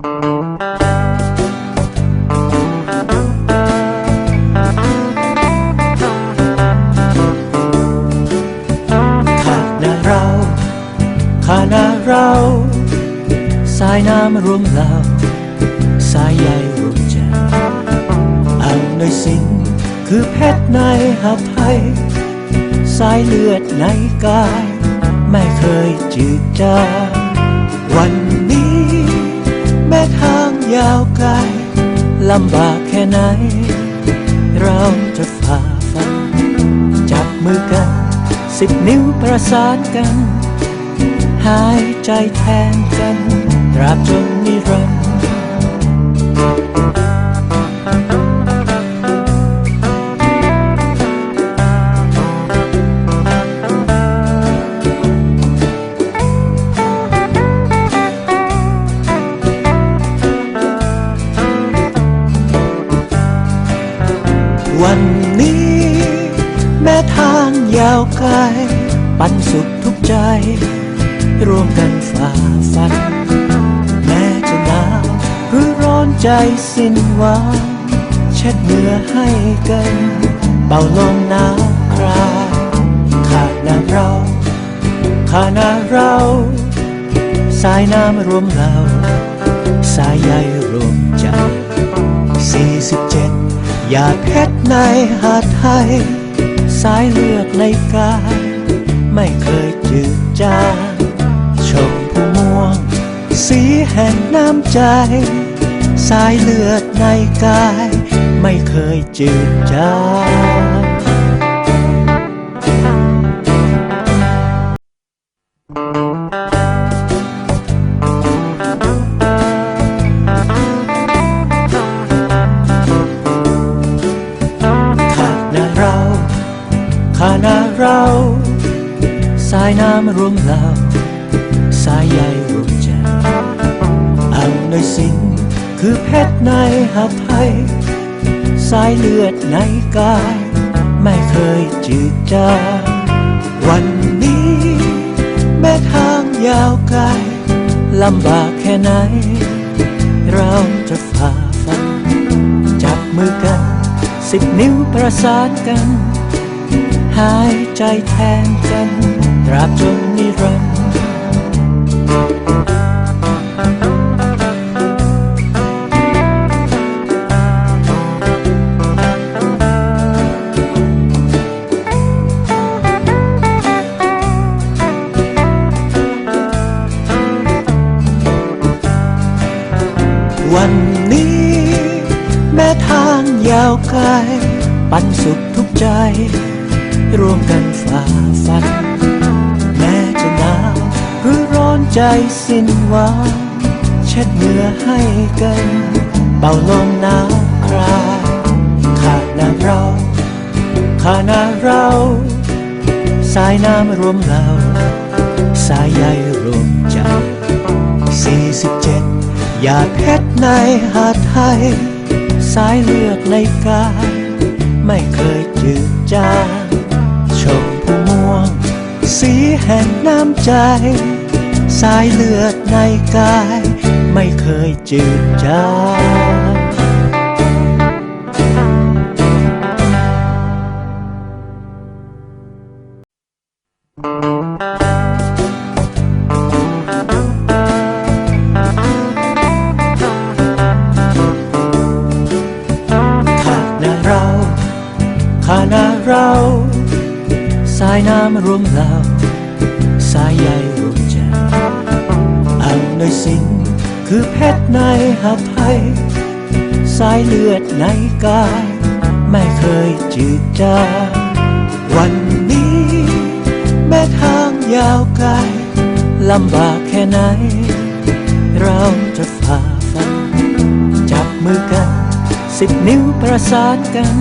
ข้านาเราข้านาเรา สายน้ำรวมเราสายใยรวมใจอันในสิ่งคือเพชรในหัตถ์ไทย สายเลือดใน ยาวไกลลำบากแค่ไหน เราจะฝ่าฟัน จับมือกัน สิบนิ้วประสานกัน หายใจแทนกันตราบจนนิรันดร์ วันนี้ แม้ทางยาวไกล ปันสุขทุกใจ ร่วมกันฝ่าฟัน แม้จะหนาวหรือร้อนใจสิ้นหวังเช็ดเหงื่อให้กัน เป่าลมหนาวคลายขาดนาเราขาดนาเรา สายน้ำรวมเรา สายใยรวมใจ47 อยากเพชรในหาดไทย สายเลือดในกายไม่เคยจืดจางชมพูม่วง สีแห่งน้ำใจ สายเลือดในกาย ไม่เคยจืดจาง ข้านาเรา สายน้ำรวมเราสายใยรวมใจอันในสิ่งคือเพชรในหัตถ์ไทย สายเลือดในกาย ไม่เคยจืดจางวันนี้ แม้ทางยาวไกลลำบากแค่ไหน เราจะฝ่าฟัน จับมือกัน สิบนิ้วประสานกัน หายใจแทนกันตราบจนนิรันดร์วันนี้ แม้ทางยาวไกล ปันสุขทุกใจ ร่วมกันฝ่าฟัน แม้จะหนาวหรือร้อนใจสิ้นหวังเช็ดเหงื่อให้กัน เป่าลมหนาวคลายขาดนาเราขาดนาเรา สายน้ำรวมเรา สายใยรวมใจ 47หยาเพชรในหาดไทย สายเลือดในกายไม่เคยจืดจาง สีแห่งน้ำใจ สายเลือดในกาย ไม่เคยจืดจางขานาเราข้านาเรา สายน้ำรวมเรา อันในสิ่งคือเพชรในหัตถ์ไทย สายเลือดในกาย ไม่เคยจืดจางวันนี้ แม้ทางยาวไกลลำบากแค่ไหน เราจะฝ่าฟัน จับมือกัน สิบนิ้วประสานกัน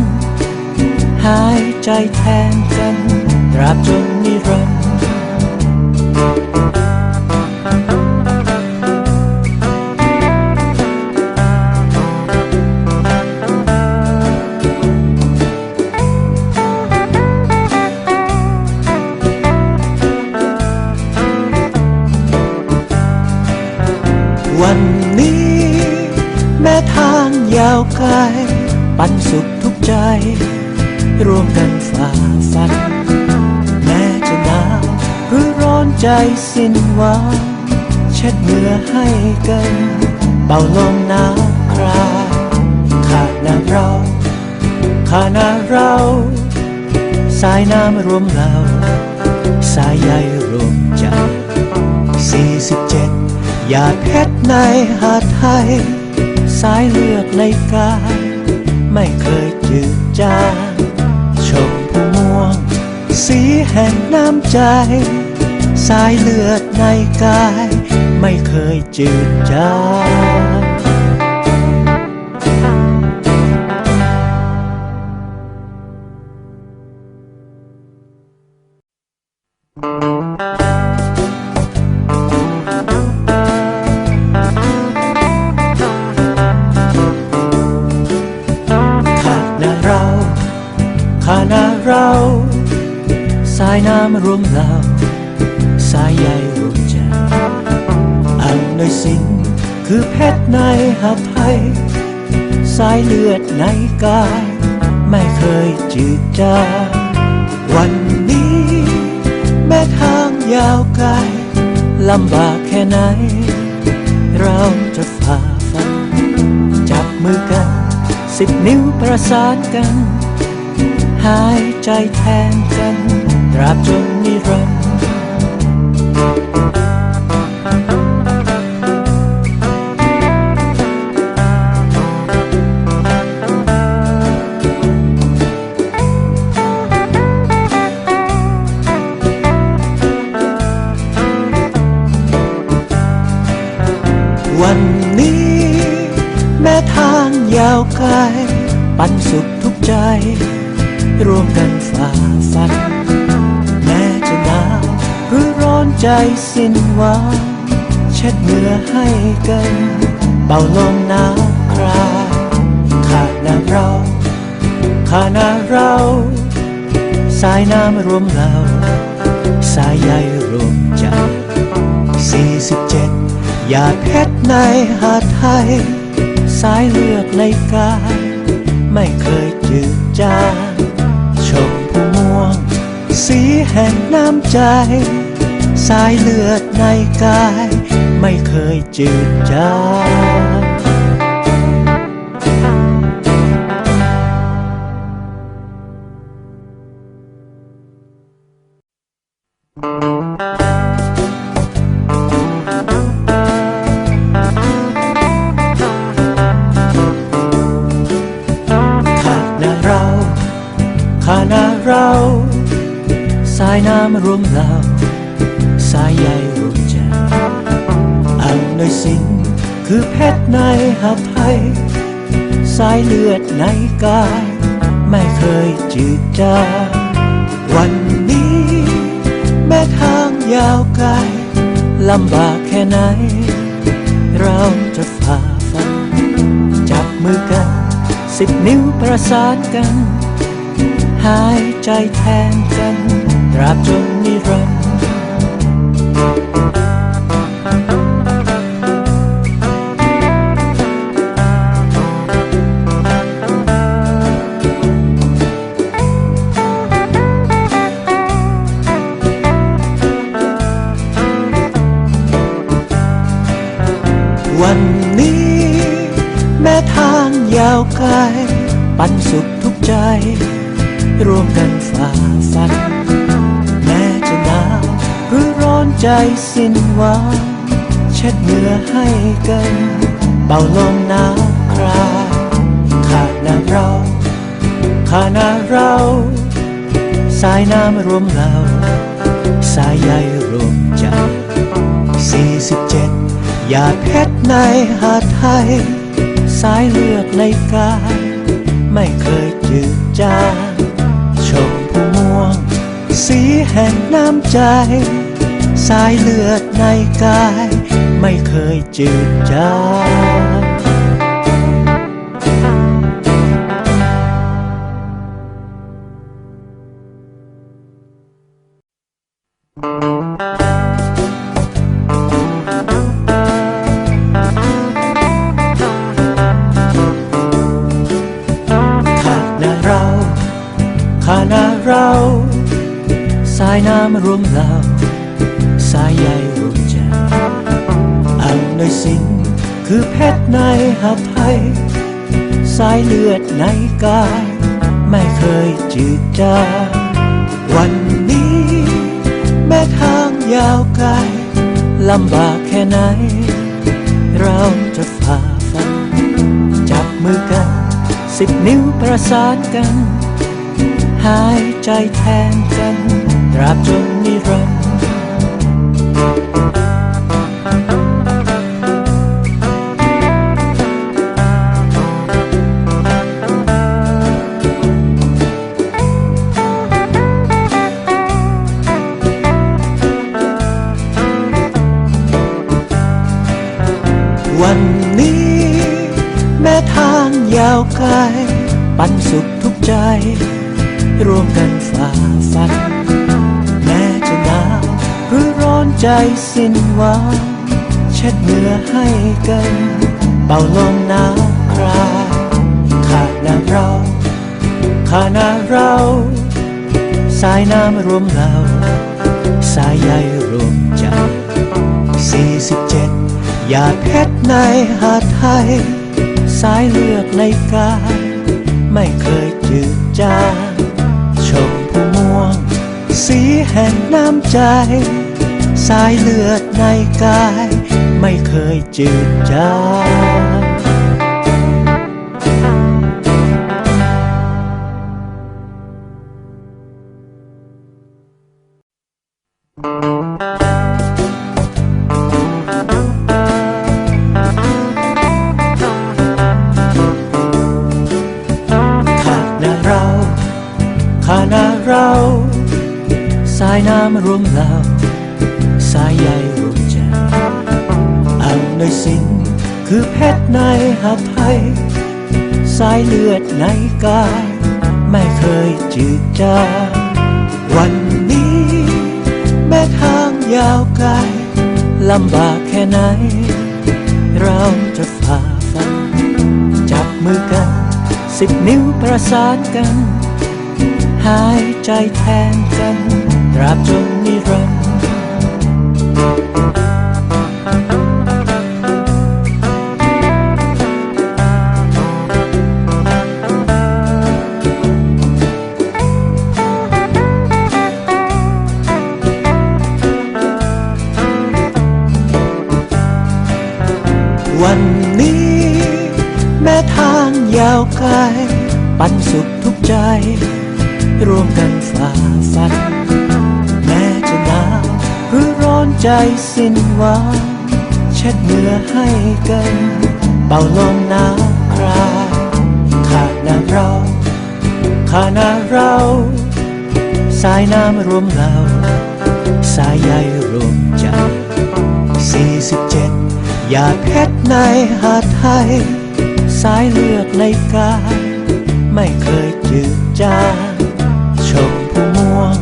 หายใจแทนกันตราบจนนิ สิ้นหวังเช็ดเหงื่อให้กัน เป่าลมหนาวครา ขาดนาเรา ขาดนาเรา สายน้ำรวมเรา สายใยรวมใจ 47หยาเพชรในหาดไทย สายเลือดในกายไม่เคยจืดจางชมพูม่วง สีแห่งน้ำใจ สายเลือดในกาย ไม่เคยจืดจาง ในหาไทยสายเลือดในกาย ไม่เคยจืดจางวันนี้ แม้ทางยาวไกลลำบากแค่ไหน เราจะฝ่าฟัน จับมือกัน สิบนิ้วประสานกัน หายใจแทนกันตราบจนนิ ยาวไกลปันสุขทุกใจ ร่วมกันฝ่าฟัน แม้จะหนาวหรือร้อนใจสิ้นหวังเช็ดเหงื่อให้กัน เป่าลมหนาวครายขาดนาเราขาดนาเรา สายน้ำรวมเรา สายใยรวมใจ47หยาดเพชรในหาดไทย สายเลือดในกายไม่เคยจืดจางชมพูม่วง สีแห่งน้ำใจ สายเลือดในกาย ไม่เคยจืดจางายน้ำรวมเราสายใยรวมใจอันในสิ่งคือเพชรในหาไทย สายเลือดในกาย ไม่เคยจืดจางวันนี้ แม้ทางยาวไกลลำบากแค่ไหน เราจะฝ่าฟัน จับมือกัน สิบนิ้วประสานกันายใจแทนกันตราบจนนิรันดร์วันนี้ แม้ทางยาวไกล ปันสุขทุกใจ ร่วมกันฝ่าฟัน แม้จะหนาวหรือร้อนใจสิ้นหวังเช็ดเหงื่อให้กัน เป่าลมหนาวครายขาดนาเราขาดนาเรา สายน้ำรวมเรา สายใยรวมใจ 47หยาเพชรในหาดไทย สายเลือดในกาย ไม่เคยจืดจาง สีแห่งน้ำใจ สายเลือดในกาย ไม่เคยจืดจางายน้ำรวมเหล่าสายใยรวมใจอันในสิ่งคือเพชรในหัตถ์ไทย สายเลือดในกาย ไม่เคยจืดจางวันนี้ แม้ทางยาวไกลลำบากแค่ไหน เราจะฝ่าฟัน จับมือกัน สิบนิ้วประสานกันายใจแทนกันตราบจนนิรันดร์วันนี้ แม้ทางยาวไกล ปันสุขทุกใจ ร่วมกันฝ่าฟัน แม้จะหนาวหรือร้อนใจสิ้นหวังเช็ดเหงื่อให้กัน เป่าลมหนาวคลายขาดนาเราขาดนาเรา สายน้ำรวมเรา สายใยรวมใจ 47หยาเพชรในหาดไทย สายเลือดในกายไม่เคยจืดจาง สีแห่งน้ำใจ สายเลือดในกาย ไม่เคยจืดจาง สายใยรวมใจอันในสิ่งคือเพชรในหัตถ์ไทย สายเลือดในกาย ไม่เคยจืดจางวันนี้ แม้ทางยาวไกลลำบากแค่ไหน เราจะฝ่าฟัน จับมือกัน สิบนิ้วประสานกัน หายใจแทนกัน ตราบจนนิรันดร์ สิ้นหวังเช็ดเหงื่อให้กัน เป่าลมหนาวคลายขาดนาเราขาดนาเรา สายน้ำรวมเรา สายใยรวมใจ 47หยาเพชรในหาดไทย สายเลือดในกายไม่เคยจืดจางชมพูม่วง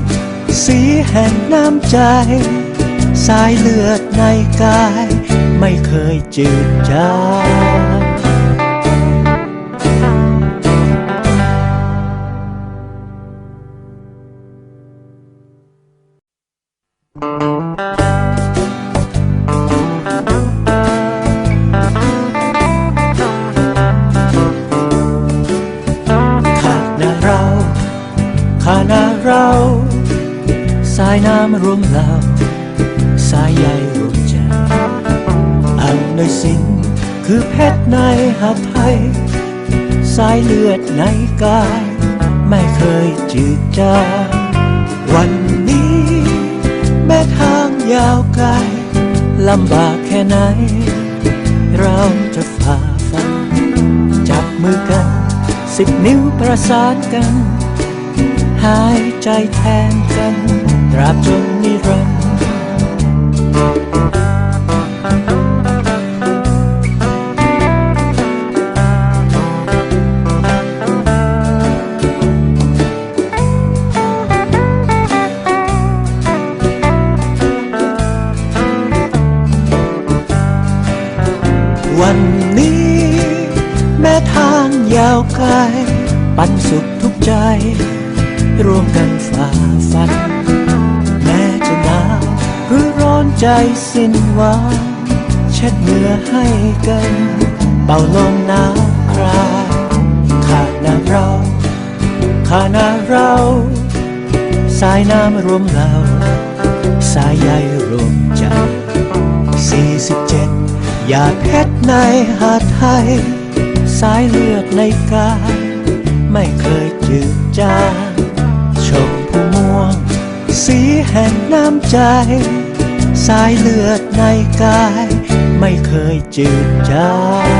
สีแห่งน้ำใจ สายเลือดในกาย ไม่เคยจืดจาง สายเลือดในกาย ไม่เคยจืดจางวันนี้ แม้ทางยาวไกลลำบากแค่ไหน เราจะฝ่าฟัน จับมือกัน สิบนิ้วประสานกัน หายใจแทนกัน ตราบจนนิรันดร์ ปันสุขทุกใจ ร่วมกันฝ่าฟัน แม้จะหนาวหรือร้อนใจสิ้นหวังเช็ดเหงื่อให้กัน เป่าลมหนาวครายขาดนาเราขาดนาเรา สายน้ำรวมเรา สายใยรวมใจ 47หยาเพชรในหาดไทย สายเลือดในกาย ไม่เคยจืดจางชมผู้ม่วง สีแห่งน้ำใจ สายเลือดในกาย ไม่เคยจืดจาง